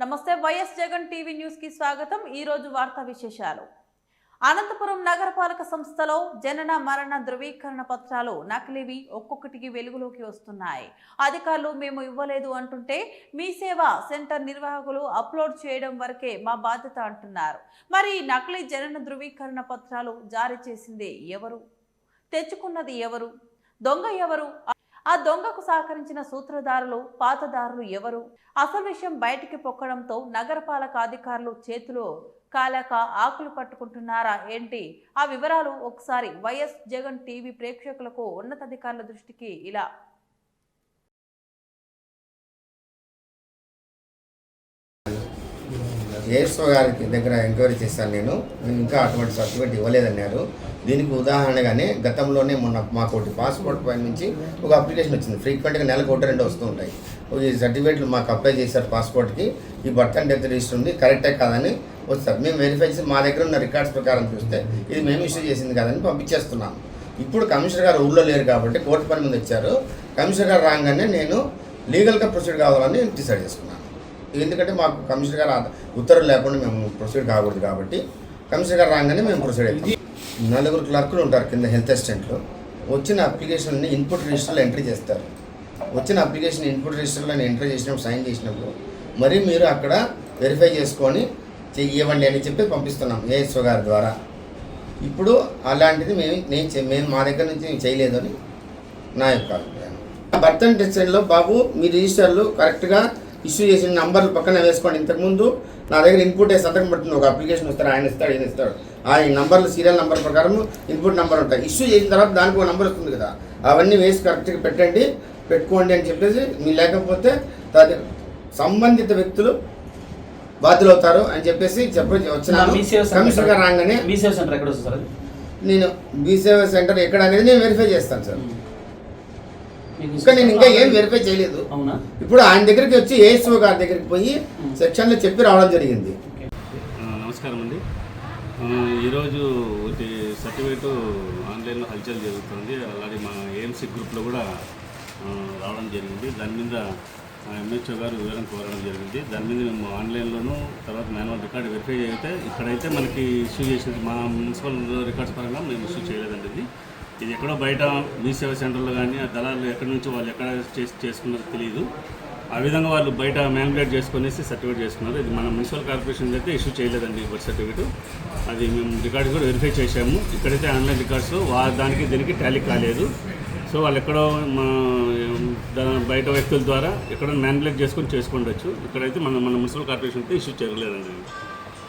నమస్తే YS Jagan TV న్యూస్కి స్వాగతం. ఈ రోజు వార్తా విశేషాలు. అనంతపురం నగరపాలక సంస్థలో జనన మరణ ధృవీకరణ పత్రాలు నకిలీవి ఒక్కొక్కటికి వెలుగులోకి వస్తున్నాయి. అధికారులు మేము ఇవ్వలేదు అంటుంటే మీ సేవ సెంటర్ నిర్వాహకులు అప్లోడ్ చేయడం వరకే మా బాధ్యత అంటున్నారు. మరి నకిలీ జనన ధృవీకరణ పత్రాలు జారీ చేసింది ఎవరు? తెచ్చుకున్నది ఎవరు? దొంగ ఎవరు? ఆ దొంగకు సహకరించిన సూత్రధారులు పాతదారులు ఎవరు? అసలు విషయం బయటికి పొక్కడంతో నగరపాలక అధికారులు చేతులు కాలాక ఆకులు పట్టుకుంటున్నారా ఏంటి? ఆ వివరాలు ఒకసారి వైఎస్ జగన్ టీవీ ప్రేక్షకులకు ఉన్నతాధికారుల దృష్టికి ఇలా ఏఎస్ఓ గారికి దగ్గర ఎంక్వైరీ చేశాను నేను. నేను ఇంకా అటువంటి సర్టిఫికేట్ ఇవ్వలేదన్నారు. దీనికి ఉదాహరణగానే గతంలోనే మొన్న మాకు ఒకటి పాస్పోర్ట్ పై నుంచి ఒక అప్లికేషన్ వచ్చింది. ఫ్రీక్వెంట్గా నెలకు ఒకటి రెండు వస్తూ ఉంటాయి. ఈ సర్టిఫికేట్లు మాకు అప్లై చేశారు పాస్పోర్ట్కి. ఈ బర్త్ అండ్ డెత్ రిజిస్టర్ ఉంది. కరెక్టే కాదని వస్తారు మేము వెరిఫై చేసి మా దగ్గర ఉన్న రికార్డ్స్ ప్రకారం చూస్తే ఇది మేము ఇష్యూ చేసింది కాదని పంపించేస్తున్నాం. ఇప్పుడు కమిషనర్ గారు ఊళ్ళో లేరు కాబట్టి కోర్టు పని మీద వచ్చారు. కమిషనర్ గారు రాగానే నేను లీగల్గా ప్రొసీడ్ కావాలని డిసైడ్ చేసుకున్నాను. ఎందుకంటే మాకు కమిషనర్ గారు ఉత్తర్వులు లేకుండా మేము ప్రొసీడ్ కాకూడదు కాబట్టి కమిషనర్ గారు రాగానే మేము ప్రొసీడ్ అవుతాం నలుగురు క్లర్కులు ఉంటారు కింద హెల్త్ అసిస్టెంట్లు. వచ్చిన అప్లికేషన్ని ఇన్పుట్ రిజిస్టర్లో ఎంట్రీ చేస్తారు. వచ్చిన అప్లికేషన్ ఇన్పుట్ రిజిస్టర్లో ఎంట్రీ చేసినప్పుడు సైన్ చేసినప్పుడు మరి మీరు అక్కడ వెరిఫై చేసుకొని ఇవ్వండి అని చెప్పి పంపిస్తున్నాం ఏఎస్ఓ గారి ద్వారా. ఇప్పుడు అలాంటిది మేము నేను మేము మా దగ్గర నుంచి చేయలేదు అని నా యొక్క అభిప్రాయం. బర్త్ అండ్ డెసిషన్లో బాబు మీ రిజిస్టర్లు కరెక్ట్గా ఇష్యూ చేసిన నంబర్లు పక్కన వేసుకోండి. ఇంతకుముందు నా దగ్గర ఇన్పుట్ వేసి సంతకం పడుతుంది. ఒక అప్లికేషన్ వస్తారు ఆయన ఇస్తాడు ఈయన ఇస్తాడు. ఆ నంబర్లు సీరియల్ నంబర్ ప్రకారం ఇన్పుట్ నంబర్ ఉంటాయి. ఇష్యూ చేసిన తర్వాత దానికి ఒక నంబర్ వస్తుంది కదా. అవన్నీ వేసి కరెక్ట్గా పెట్టండి పెట్టుకోండి అని చెప్పేసి మీ లేకపోతే తది సంబంధిత వ్యక్తులు బాధ్యులవుతారు అని చెప్పేసి చెప్ప కమిషనర్ గారు రాగానే మీ సేవ సెంటర్ ఎక్కడ వస్తుంది సార్? నేను బీ సేవ సెంటర్ ఎక్కడ అనేది నేను వెరిఫై చేస్తాను సార్. ఇంకా నేను ఇంకా ఏం వెరిఫై చేయలేదు. అవునా? ఇప్పుడు ఆయన దగ్గరికి వచ్చి ఏఎస్ఓ గారి దగ్గరికి పోయి సెక్షన్లో చెప్పి రావడం జరిగింది. నమస్కారం అండి. ఈరోజు ఒకటి సర్టిఫికేట్ ఆన్లైన్లో హల్చల్ జరుగుతుంది. అలాగే మా ఏఎంసీ గ్రూప్లో కూడా రావడం జరిగింది. దాని మీద ఎంహెచ్ఓ గారు వివరం కోరడం జరిగింది. దాని మీద మేము ఆన్లైన్లోను తర్వాత మాన్యువల్ రికార్డ్ వెరిఫై అయితే ఇక్కడైతే మనకి ఇష్యూ చేసేది మా మున్సిపల్ రికార్డ్స్ పరంగా మేము ఇష్యూ చేయలేదండి ఇది. ఇది ఎక్కడో బయట మీ సేవ సెంటర్లో కానీ ఆ దళాలు ఎక్కడి నుంచి వాళ్ళు ఎక్కడ చేసి చేసుకున్నారో తెలియదు ఆ విధంగా వాళ్ళు బయట మ్యాన్యులేట్ చేసుకునేసి సర్టిఫికేట్ చేసుకున్నారు. ఇది మన మున్సిపల్ కార్పొరేషన్ అయితే ఇష్యూ చేయలేదండి బర్త్ సర్టిఫికేట్. అది మేము రికార్డు కూడా వెరిఫై చేసాము ఇక్కడైతే ఆన్లైన్ రికార్డ్స్ వా దానికి దీనికి టాలీ కాలేదు. సో వాళ్ళు ఎక్కడో మా దా- బయట వ్యక్తుల ద్వారా ఎక్కడో మ్యాన్యులేట్ చేసుకొని చేసుకోండొచ్చు. ఇక్కడైతే మన మన మున్సిపల్ కార్పొరేషన్ అయితే ఇష్యూ చేయలేదండి.